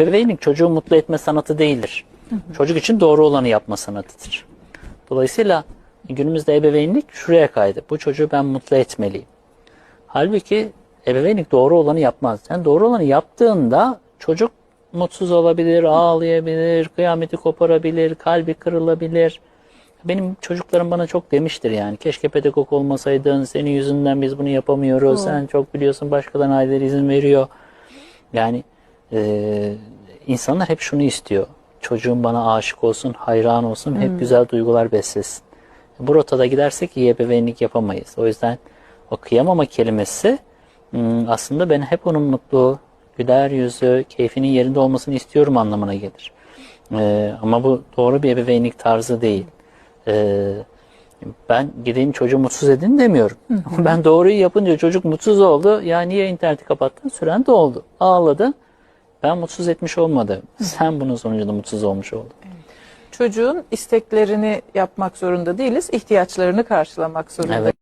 Ebeveynlik çocuğu mutlu etme sanatı değildir. Çocuk için doğru olanı yapma sanatıdır. Dolayısıyla günümüzde ebeveynlik şuraya kaydı. Bu çocuğu ben mutlu etmeliyim. Halbuki ebeveynlik doğru olanı yapmaz. Yani doğru olanı yaptığında çocuk mutsuz olabilir, ağlayabilir, kıyameti koparabilir, kalbi kırılabilir. Benim çocuklarım bana çok demiştir yani. Keşke pedagog olmasaydın, senin yüzünden biz bunu yapamıyoruz. Sen çok biliyorsun başkalarının aileleri izin veriyor. Yani e, insanlar hep şunu istiyor. Çocuğum bana aşık olsun, hayran olsun, hep güzel duygular beslesin. Bu rotada gidersek iyi ebeveynlik yapamayız. O yüzden o kıyamama kelimesi hmm, aslında ben hep onun mutlu, güler yüzü, keyfinin yerinde olmasını istiyorum anlamına gelir. E, ama bu doğru bir ebeveynlik tarzı değil. E, ben gideyim çocuğu mutsuz edin demiyorum. ben doğruyu yapınca çocuk mutsuz oldu. Ya niye interneti kapattın? Süren de oldu. Ağladı. Ben mutsuz etmiş olmadım. Sen bunun sonucunda mutsuz olmuş oldun. Çocuğun isteklerini yapmak zorunda değiliz, ihtiyaçlarını karşılamak zorunda. Evet.